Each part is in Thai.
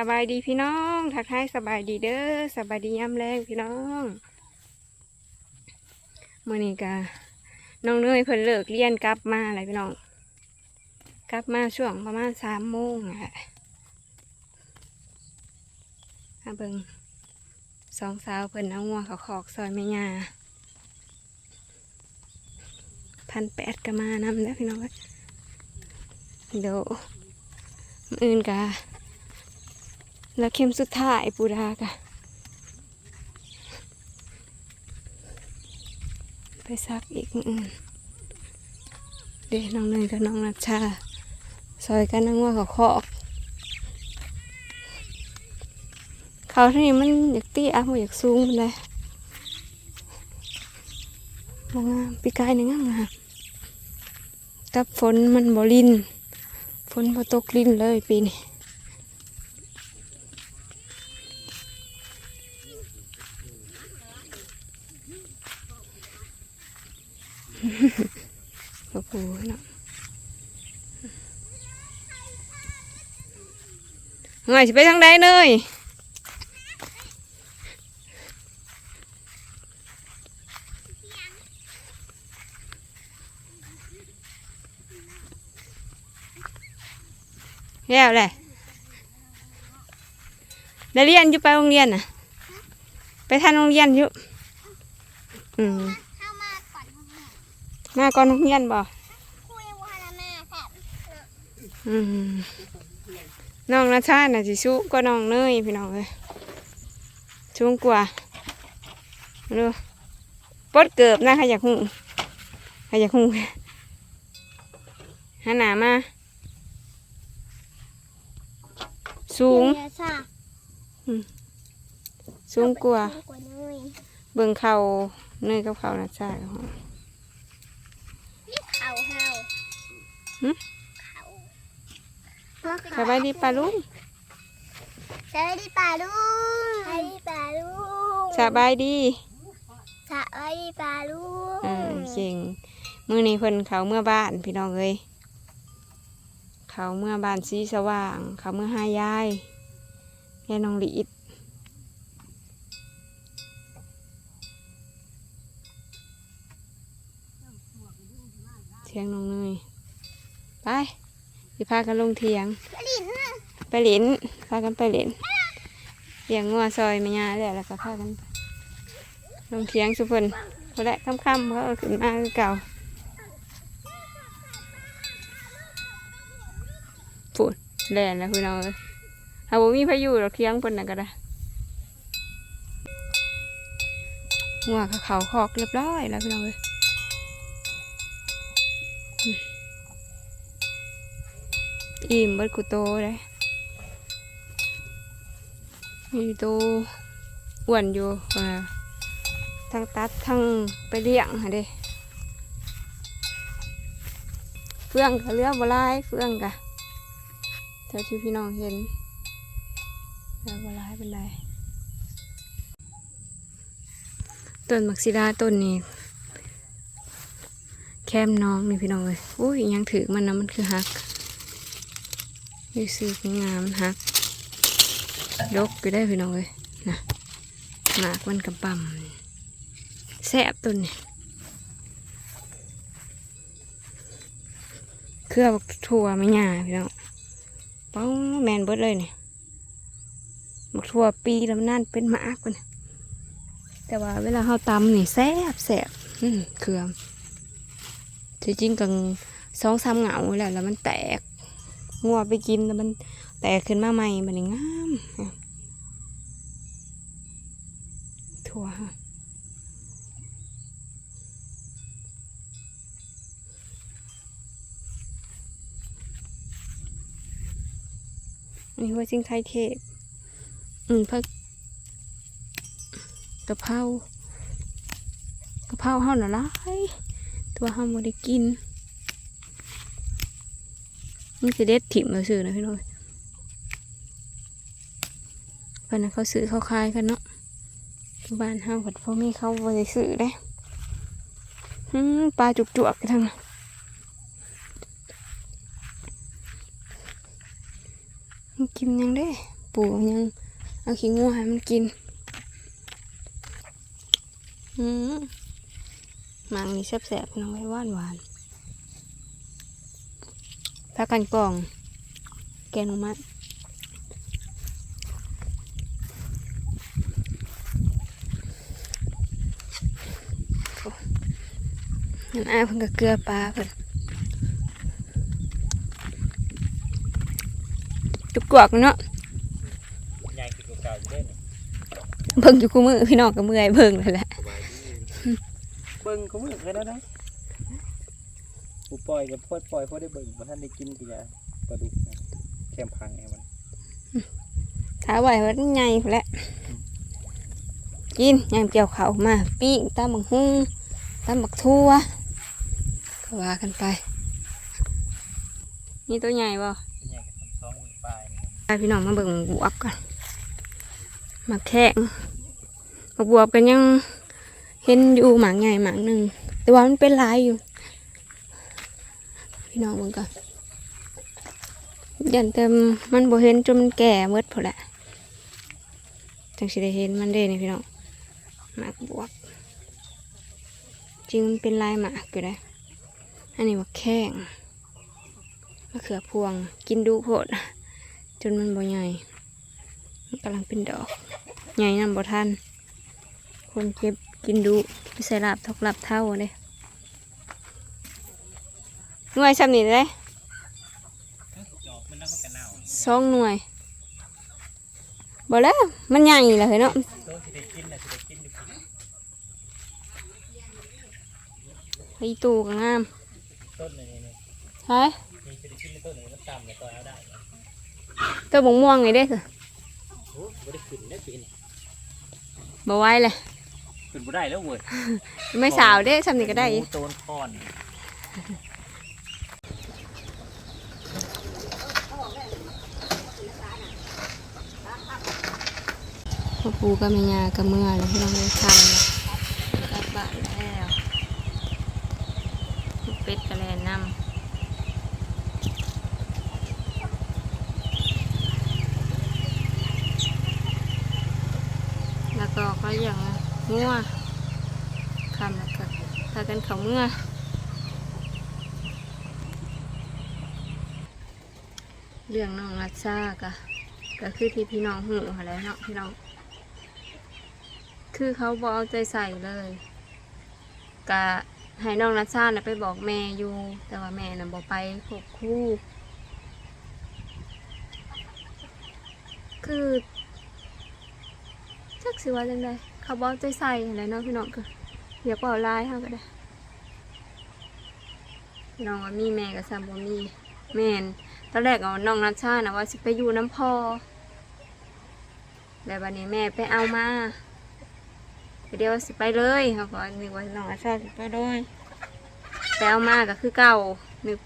สบายดีพี่น้อง ทักทายสบายดีเด้อสบายดีย้ำแรงพี่น้องเมื่อนี้กะน้องเนยเพิ่นเลิกเรียนกลับมาอะไรพี่น้อง กลับมาช่วงประมาณสามโมงอะค่ะมาเบิงสองสาวเพิ่นเอางัวเขาขอกซอยแม่ยาพันแปดก็มานำแล้วพี่น้องเดี๋ยวมื้ออื่นกะ แล้วเข็มสุดท้ายปูดากะไปซักอีกอืมเด็กน้องเนยกับน้องนัชชาซอยกันนั่งว่าเขาคอกเขาที่นี่มันอยากตี้อะมันอยากสูงมันเลยมองามปีกายนี่งามงามกับฝนมันบลินฝนพอตกลินเลยปีนี้ โอ้โหเนาะหน่อยสิไปทางใดเนยแล้วแหละได้เรียนอยู่ไปโรงเรียนน่ะ ไปทานโรงเรียนอยู่ อืม เข้ามาก่อนแม่ มาก่อนโรงเรียนบ่คุยว่าละแม่ค่ะอืมน้องนาชาน่ะสิสู้ก็น้องเนยพี่น้องเอ้ยชุงกว่าดูปดเกือบนะใครอยากหูใครอยากหูหันหน้ามา สูงเดี๋ยวค่ะสูงกว่าสูงกว่าเลยเบิ่งเขาเนยกับเขานาชากับ เขานี่เขาเฮาหึ เขาสบายดีปะลุงสบายดีป่าลุงสบายดีป่าลุงสบายดีสบายดีป่าลุงอ่าเก่งมื้อนี้เพิ่นเขาเมื่อบ้านพี่น้องเอ้ยเขาเมื่อบ้านสีสว่าง เขาเมื่อหายายยายน้องหลีด ทียงน้องเนยไปสิพากันลงเทียงผลิตนะไปเหลินพากันไปเหลินเลี้ยงงัวซอยแม่ยาแล้วแล้วก็พากันไปลงเทียงสุพนพอได้ค่ำๆเขาเอาขึ้นมาคือเก่าพูดแล่นแล้วพี่น้องเอ้ยถ้าบ่มีพายุเราเทียงเพิ่นน่ะก็ได้งัวเขาเขาคอกเรียบร้อยแล้วพี่น้องเอ้ยอืม อิ่มเบิดกุโตเลยมีตัวอ้วนอยู่ทั้งตัดทั้งไปเลี้ยงค่ะเด้เฟื่องกับเรือบ่หลายเฟื่องกะเท่าที่พี่น้องเห็นเรือบ่หลายเป็นไรต้นมักซิดาต้นนี้แคมน้องนี่พี่น้องเลยอุ้ยยังถือมันนะมันคือฮัก อยูซื้องามนฮักยกอยู่ได้พี่น้องเลยนะหมากมันกระปั๊มแซ่บต้นนี่เครือบทั่วไม่หยาพี่น้องป้องแมนเบิดเลยเนี่ยบักถั่วปีแล้วนั่นเป็นหมากมันแต่ว่าเวลาเขาตำนี่แซ่บแซ่บอืมเครือที่จริงกังสองสามเหงาแหละแล้วมันแตก งัวไปกินแล้วมันแตกขึ้นมาใหม่มันงามถั่วฮะอันนี้ว่าจิงไทยเทพอืมพักกะเพรากะเพราเฮาหน่ะละตัวเฮาบ่ได้กิน มันจะเด็ดถิ่มมาซื้อนะพี่น้อยเพิ่นน่ะเขาซื้อเขาขายกันเนาะบ้านเฮาผัดพ่อม่เขาบ่ได้ซื้อเด้ปลาจุกจวกกันทั้งนั้นมันกินยังเด้ปูยังเอาขี้งูให้มันกินอืมมังนี่แซ่บๆน้องไว้วานหวาน พักกันกล่อง แกงหนูมัดโอ้น้ำอาเพิ่นก็เกลือปลาเพิ่นจุกกวกเนาะใหญ่คือเก่าอยู่เด้นี่เบิ่งอยู่คู่มือพี่น้องก็เมื่อยเบิ่งเลยแหละ เบิ่งเขามือกันแล้วนะ ปูปล่อยกับพอดปล่อยพอได้เบิ่งบ่ทันได้กินกี่ยาปลาดุกนะแคมพังไงมันถ้าไหวมันใหญ่พู้นแหละกินยามเกี่ยวเขาวมาปิ้งตามบักหุ่งตามบักทั่วก็ว่ากันไป นี่ตัวใหญ่บ่ใหญ่กับสองมือปลายนี่พาพี่น้องมาเบิ่งบวบก่อนมาแข่งบักบวบกันยังเห็นอยู่หมางใหญ่หมางหนึ่งแต่ว่ามันเป็นหลายอยู่ พี่น้องเบิ่งก่อนยันเต็มมันบ่เห็นจนมันแก่เมดพอแหละจังสิได้เห็นมันเด้นี่พี่น้องหมากบวบจริงมันเป็นลายหมากอยู่เลยอันนี้ว่าแข้งมะเขือพวงกินดูโพดจนมันบ่ใหญ่มันกำลังเป็นดอกใหญ่นำบ่ทันคนเก็บกินดูไปใส่ลาบทอกลาบเท่าเลย หน่วยซ้ำนี่เลยจอกมันแล้วมันก็เน่าสองหน่วยบ่แล้วมันใหญ่แล้วเฮ้ยเนาะตัวที่ได้กินน่ะสิได้กินอยู่กินไอตูก็งามต้นนี่นี่ใช่นี่สิได้กินในต้นนี้มันต่ำเนี่ยต่อยเอาได้นะตัวบงม่วงไงเด้อโอ้บ่ได้ขึ้นได้ปีนี่บ่ไหวเลยขึ้นบ่ได้แล้วเว้ยไม่สาวเด้ซ้ำนี่ก็ได้อีกโตนคอน พ่อปูกับแม่ยากับเมื่อแล้วพี่น้องเลยทำแล้วกลับบ้านแล้วลูกเป็ดกระแลนนำแล้วก็เขาอย่างงัวคำแล้วก็พากันเขาเมื่อเรื่องน้องรัชชาก็ก็คือที่พี่น้องหูอะไรเนาะพี่น้อง คือเขาบอเอาใจใส่เลยกะให้น้องรัชชาน่ะไปบอกแม่อยู่ แต่ว่าแม่น่ะบอกไปพบคู่ คือจักสิว่าจังไดเขาบอกใจใส่อะไรเนาะพี่น้องก็อยากเป่าลายเขาก็ได้น้องว่ามีแม่กับซัมบมีแม่นตอนแรกเอาน้องรัชชาน่ะว่าสิไปอยู่น้ำพอแต่วันนี้แม่ไปเอามา เดี๋ยวสิไปเลยเขาก็นึกว่าน้องอาชาสิไปเลยไปเอามาก็คือเก่านึก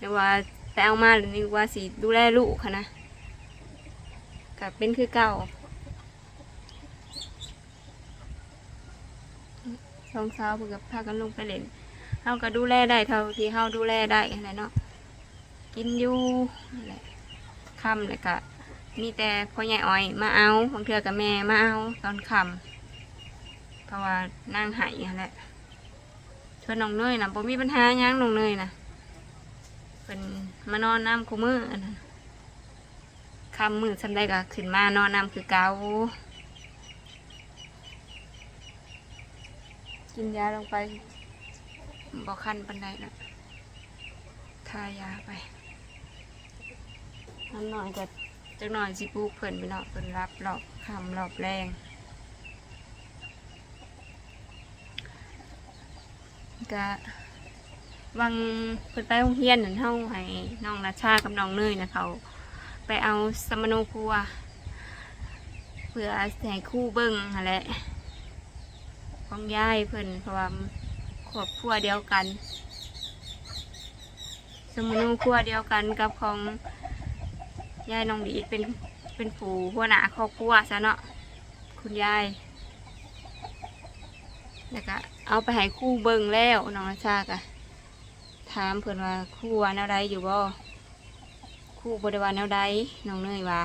นึกว่าไปเอามาหรือนึกว่าสิดูแลลูกค่ะนะก็เป็นคือเก่าสองสาวเพื่อกับพากันลงไปเล่นเขาก็ดูแลได้เท่าที่เขาดูแลได้อะไรเนาะกินอยู่นั่นแหละค่ำเลยก็มีแต่พ่อใหญ่อ้อยมาเอาบางเทือกับแม่มาเอาตอนค่ำ เพราะว่านั่งหายแหละชวนน้องเนยนะบ่มีปัญหาหยังน้องเนยนะเป็นมานอนน้ำคู่มือนนั้นคำมือสำได้ก็ขึ้นมานอนน้ำคือเกากินยาลงไปบ่คันปันใดนะทายาไปน้ำหน่อยก็จักหน่อยสิปลูกเพิ่นไปเนาะเพิ่นรับรอบคำรอบแรง ก็วังเพิ่นไปโรงเรียนนั่นเฮาให้น้องนาชากับน้องเนยนะเขาไปเอาสมโนครัวเพื่อสิให้คู่เบิ่งหั่นแหละของยายเพิ่นเพราะว่าครอบครัวเดียวกัน สมโนครัวเดียวกันกับของยายน้องดีเป็นเป็นผู้หัวหน้าครอบครัวซะเนาะคุณยายแล้วก็ เอาไปให้คู่เบิ่งแล้วน้องชากะถามเพื่อนว่าคู่ว่าแนวใดอยู่บ่คู่บริวาแนวใดน้องเนยว่า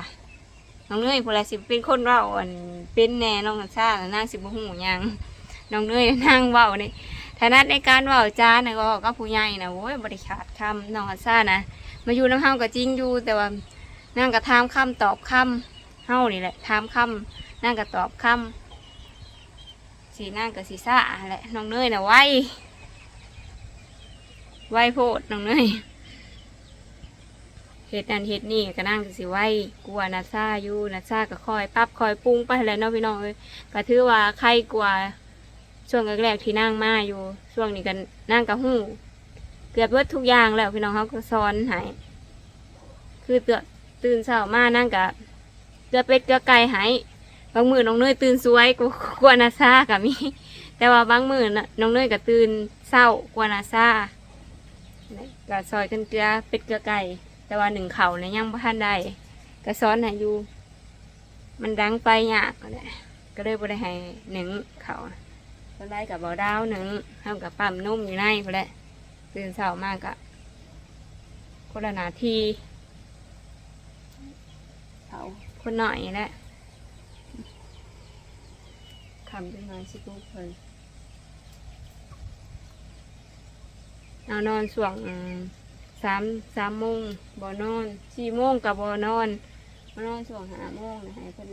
น้องเนยผู้ใดสิเป็นคนเว้าอันเป็นแน่น้องกันซ่าน่ะนางสิบ่ฮู้หยังน้องเนยนางเว้านี่ถนัดในการเว้าจาน่ะก็กับผู้ใหญ่นะโอ้ยบ่ได้ขาดคำน้องกันซ่านะมาอยู่น้ำเฮาก็จริงอยู่แต่ว่านางก็ถามคำตอบคำเฮานี่แหละถามคำนางก็ตอบคำ สีนางก็สีซ่าแหละน้องเนยน่ะไวไวโพดน้องเนยเฮ็ดนั่นเฮ็ดนี่ก็นั่งสิไว้กลัวนัดซ่าอยู่นัดซ่าก็คอยปรับคอยปรุงไปแล้วเนาะพี่น้องเอ้ยก็ถือว่าใครกลัวช่วงแรกๆที่นั่งมาอยู่ ช่วงนี้ก็นั่งกับหู้ เกือบเบิดทุกอย่างแล้วพี่น้องเขาก็สอนให้คือเตือตื่นเช้ามานั่งกับเกลือเป็ดเกลือไก่ให้ บางมือน้องเนยตื่นสวยกว่ากลัวนัดซ่าก็มีแต่ว่าบางมือน่ะน้องเนยก็ตื่นเศร้ากว่านัดซ่าก็ซอยกันเกลือเป็ดเกลือไก่แต่ว่าหนึ่งเขาเนี่ยยังบ่ทันได้ก็ซ้อนให้อยู่ มันดังไปยากก็เลยก็เลยบ่ได้ให้หนึ่งเขาก็ได้กับบ่อดาวหนึ่งทำกับปั๊มนุ่มอยู่ในพอแหละตื่นเช้ามากอะคนละหนาทีเขาคนหน่อยแหละ คำจังหน่อยสิทุกคนเอานอนส่วงสามสามโมงบ่นอนสี่โมงกับบ่นอนมานอนช่วงหาโมงนะให้เพิ่น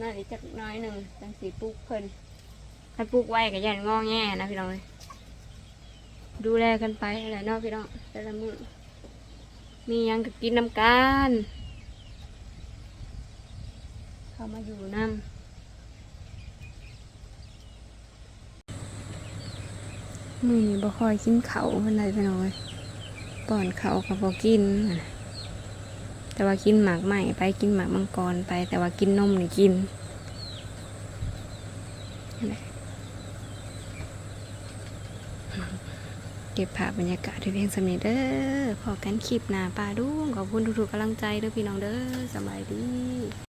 นอนอีกจักน้อยหนึ่งจังสีปลุกเพิ่นถ้าปลุกไว้ก็ยันงอแง่นะพี่น้องดูแลกันไปอะไรนาะพี่น้องแต่ละมื้อมียังก็กินน้ำกันเข้ามาอยู่น้ำ มือนี้บ่ค่อยกินเขาเพิ่นไดพี่น้อยป้อนเขากับพอกิน แต่ว่ากินหมากใหม่ไปกินหมากมังกรไป แต่ว่ากินนมนี่กินเก็บภาพบรรยากาศที่เพียงสำเนีเด้อพอกันคลิปหน้าปลาดุ้งขอบคุณทุกๆกำลังใจเด้อพี่น้องเด้อสบายดี